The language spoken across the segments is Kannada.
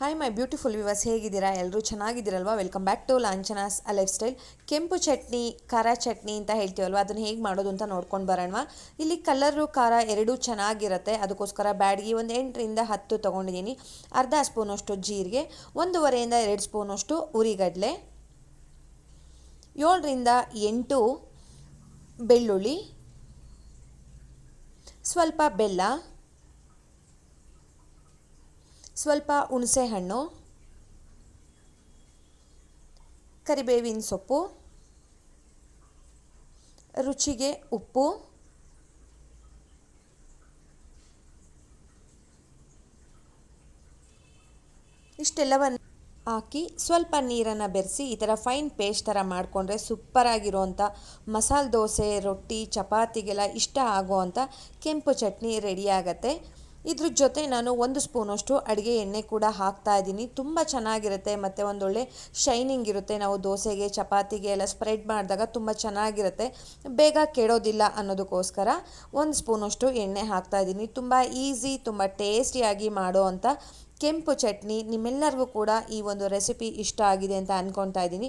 ಹಾಯ್ ಮೈ ಬ್ಯೂಟಿಫುಲ್ ವಿವರ್ಸ್ ಹೇಗಿದ್ದೀರಾ? ಎಲ್ಲರೂ ಚೆನ್ನಾಗಿದ್ದೀರಲ್ವಾ? Welcome back to Lanchana's lifestyle ಕೆಂಪು ಚಟ್ನಿ, ಖಾರ ಚಟ್ನಿ ಅಂತ ಹೇಳ್ತೀವಲ್ವ? ಅದನ್ನು ಹೇಗೆ ಮಾಡೋದು ಅಂತ ನೋಡ್ಕೊಂಡು ಬರೋಣ. ಇಲ್ಲಿ ಕಲರು, ಖಾರ ಎರಡೂ ಚೆನ್ನಾಗಿರುತ್ತೆ. ಅದಕ್ಕೋಸ್ಕರ ಬ್ಯಾಡ್ಗಿ ಒಂದು ಎಂಟರಿಂದ ಹತ್ತು ತೊಗೊಂಡಿದ್ದೀನಿ. ಅರ್ಧ ಸ್ಪೂನಷ್ಟು ಜೀರಿಗೆ, ಒಂದೂವರೆಯಿಂದ ಎರಡು ಸ್ಪೂನಷ್ಟು ಉರಿಗಡಲೆ, ಏಳರಿಂದ ಎಂಟು ಬೆಳ್ಳುಳ್ಳಿ, ಸ್ವಲ್ಪ ಬೆಲ್ಲ ಸ್ವಲ್ಪ ಹುಣಸೆಹಣ್ಣು, ಕರಿಬೇವಿನ ಸೊಪ್ಪು, ರುಚಿಗೆ ಉಪ್ಪು, ಇಷ್ಟೆಲ್ಲವನ್ನು ಹಾಕಿ ಸ್ವಲ್ಪ ನೀರನ್ನು ಬೆರೆಸಿ ಈ ಥರ ಫೈನ್ ಪೇಸ್ಟ್ ಥರ ಮಾಡಿಕೊಂಡ್ರೆ ಸೂಪರಾಗಿರೋವಂಥ ಮಸಾಲೆ ದೋಸೆ, ರೊಟ್ಟಿ, ಚಪಾತಿಗೆಲ್ಲ ಇಷ್ಟ ಆಗೋವಂಥ ಕೆಂಪು ಚಟ್ನಿ ರೆಡಿ ಆಗುತ್ತೆ. ಇದ್ರ ಜೊತೆ ನಾನು ಒಂದು ಸ್ಪೂನಷ್ಟು ಅಡುಗೆ ಎಣ್ಣೆ ಕೂಡ ಹಾಕ್ತಾ ಇದ್ದೀನಿ. ತುಂಬ ಚೆನ್ನಾಗಿರುತ್ತೆ. ಮತ್ತು ಒಂದೊಳ್ಳೆ ಶೈನಿಂಗ್ ಇರುತ್ತೆ. ನಾವು ದೋಸೆಗೆ, ಚಪಾತಿಗೆ ಎಲ್ಲ ಸ್ಪ್ರೆಡ್ ಮಾಡಿದಾಗ ತುಂಬ ಚೆನ್ನಾಗಿರುತ್ತೆ. ಬೇಗ ಕೆಡೋದಿಲ್ಲ ಅನ್ನೋದಕ್ಕೋಸ್ಕರ ಒಂದು ಸ್ಪೂನಷ್ಟು ಎಣ್ಣೆ ಹಾಕ್ತಾ ಇದ್ದೀನಿ. ತುಂಬ ಈಸಿ ತುಂಬ ಟೇಸ್ಟಿಯಾಗಿ ಮಾಡೋ ಅಂಥ ಕೆಂಪು ಚಟ್ನಿ, ನಿಮ್ಮೆಲ್ಲರಿಗೂ ಕೂಡ ಈ ಒಂದು ರೆಸಿಪಿ ಇಷ್ಟ ಆಗಿದೆ ಅಂತ ಅಂದ್ಕೊತಾ ಇದ್ದೀನಿ.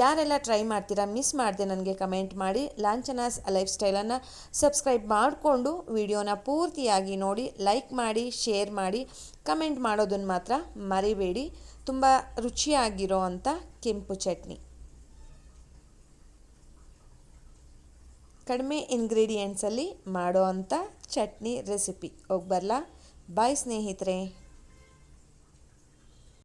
ಯಾರೆಲ್ಲ ಟ್ರೈ ಮಾಡ್ತೀರಾ ಮಿಸ್ ಮಾಡಿದೆ ನನಗೆ ಕಮೆಂಟ್ ಮಾಡಿ. ಲಾಂಚನಾಸ್ ಲೈಫ್ ಸ್ಟೈಲನ್ನು ಸಬ್ಸ್ಕ್ರೈಬ್ ಮಾಡಿಕೊಂಡು ವಿಡಿಯೋನ ಪೂರ್ತಿಯಾಗಿ ನೋಡಿ ಲೈಕ್ ಮಾಡಿ ಶೇರ್ ಮಾಡಿ ಕಮೆಂಟ್ ಮಾಡೋದನ್ನು ಮಾತ್ರ ಮರಿಬೇಡಿ. ತುಂಬ ರುಚಿಯಾಗಿರೋ ಅಂಥ ಕೆಂಪು ಚಟ್ನಿ. ಕಡಿಮೆ ಇಂಗ್ರೀಡಿಯೆಂಟ್ಸಲ್ಲಿ ಮಾಡೋ ಅಂಥ ಚಟ್ನಿ ರೆಸಿಪಿ ಹೋಗಿ ಬರಲಾ? ಬಾಯ್ ಸ್ನೇಹಿತರೆ.